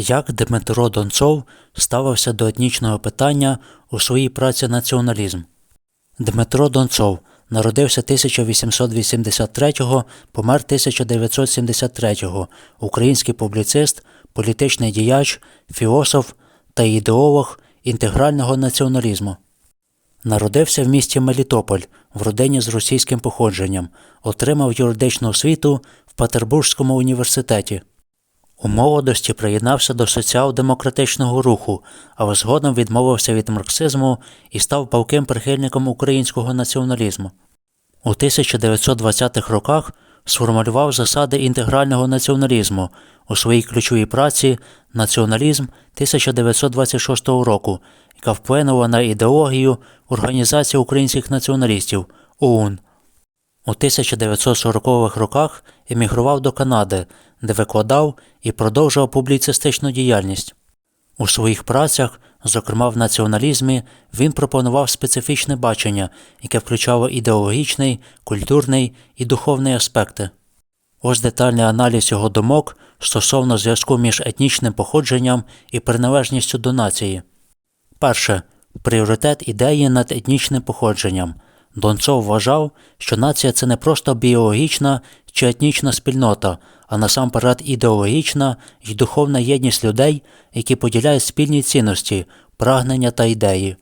Як Дмитро Донцов ставився до етнічного питання у своїй праці Націоналізм? Дмитро Донцов народився 1883-го, помер 1973-го, український публіцист, політичний діяч, філософ та ідеолог інтегрального націоналізму. Народився в місті Мелітополь в родині з російським походженням, отримав юридичну освіту в Петербурзькому університеті. У молодості приєднався до соціал-демократичного руху, але згодом відмовився від марксизму і став палким прихильником українського націоналізму. У 1920-х роках сформулював засади інтегрального націоналізму у своїй ключовій праці Націоналізм 1926 року, яка вплинула на ідеологію Організації українських націоналістів ОУН. У 1940-х роках емігрував до Канади, де викладав і продовжував публіцистичну діяльність. У своїх працях, зокрема в націоналізмі, він пропонував специфічне бачення, яке включало ідеологічний, культурний і духовний аспекти. Ось детальний аналіз його думок стосовно зв'язку між етнічним походженням і приналежністю до нації. Перше. Пріоритет ідеї над етнічним походженням. Донцов вважав, що нація це не просто біологічна чи етнічна спільнота, а насамперед ідеологічна і духовна єдність людей, які поділяють спільні цінності, прагнення та ідеї.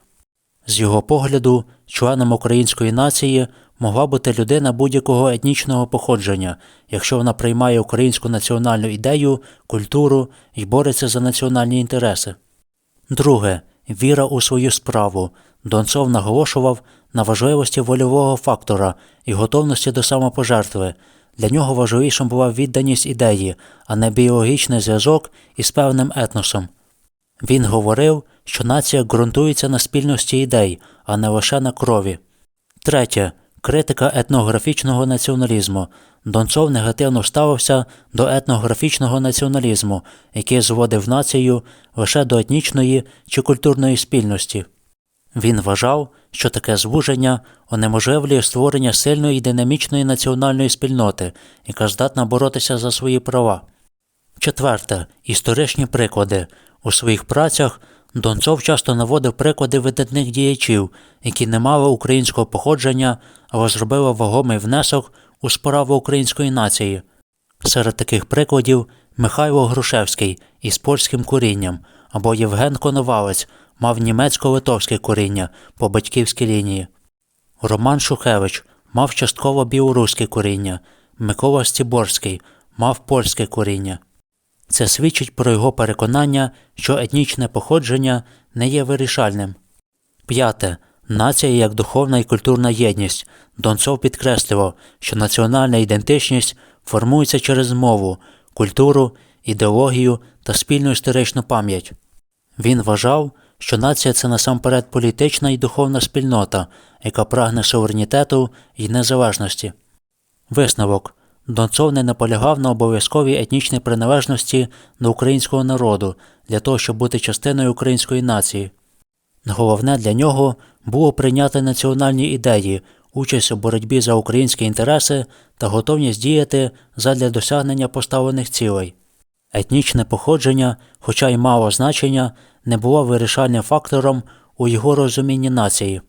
З його погляду, членом української нації могла бути людина будь-якого етнічного походження, якщо вона приймає українську національну ідею, культуру і бореться за національні інтереси. Друге віра у свою справу. Донцов наголошував на важливості вольового фактора і готовності до самопожертви. Для нього важливішим була відданість ідеї, а не біологічний зв'язок із певним етносом. Він говорив, що нація ґрунтується на спільності ідей, а не лише на крові. Третє критика етнографічного націоналізму. Донцов негативно ставився до етнографічного націоналізму, який зводив націю лише до етнічної чи культурної спільності. Він вважав, що таке звуження унеможливлює створення сильної динамічної національної спільноти, яка здатна боротися за свої права. Четверте. Історичні приклади. У своїх працях Донцов часто наводив приклади видатних діячів, які не мали українського походження, але зробили вагомий внесок у справу української нації. Серед таких прикладів Михайло Грушевський із польським корінням або Євген Коновалець мав німецько-литовське коріння по батьківській лінії. Роман Шухевич мав частково білоруське коріння, Микола Стіборський мав польське коріння. Це свідчить про його переконання, що етнічне походження не є вирішальним. П'яте. Нація як духовна і культурна єдність. Донцов підкреслював, що національна ідентичність формується через мову, культуру, ідеологію та спільну історичну пам'ять. Він вважав, що нація це насамперед політична і духовна спільнота, яка прагне суверенітету і незалежності. Висновок Донцов не наполягав на обов'язковій етнічній приналежності до українського народу для того, щоб бути частиною української нації. Головне для нього було прийняти національні ідеї, участь у боротьбі за українські інтереси та готовність діяти задля досягнення поставлених цілей. Етнічне походження, хоча й мало значення, не було вирішальним фактором у його розумінні нації.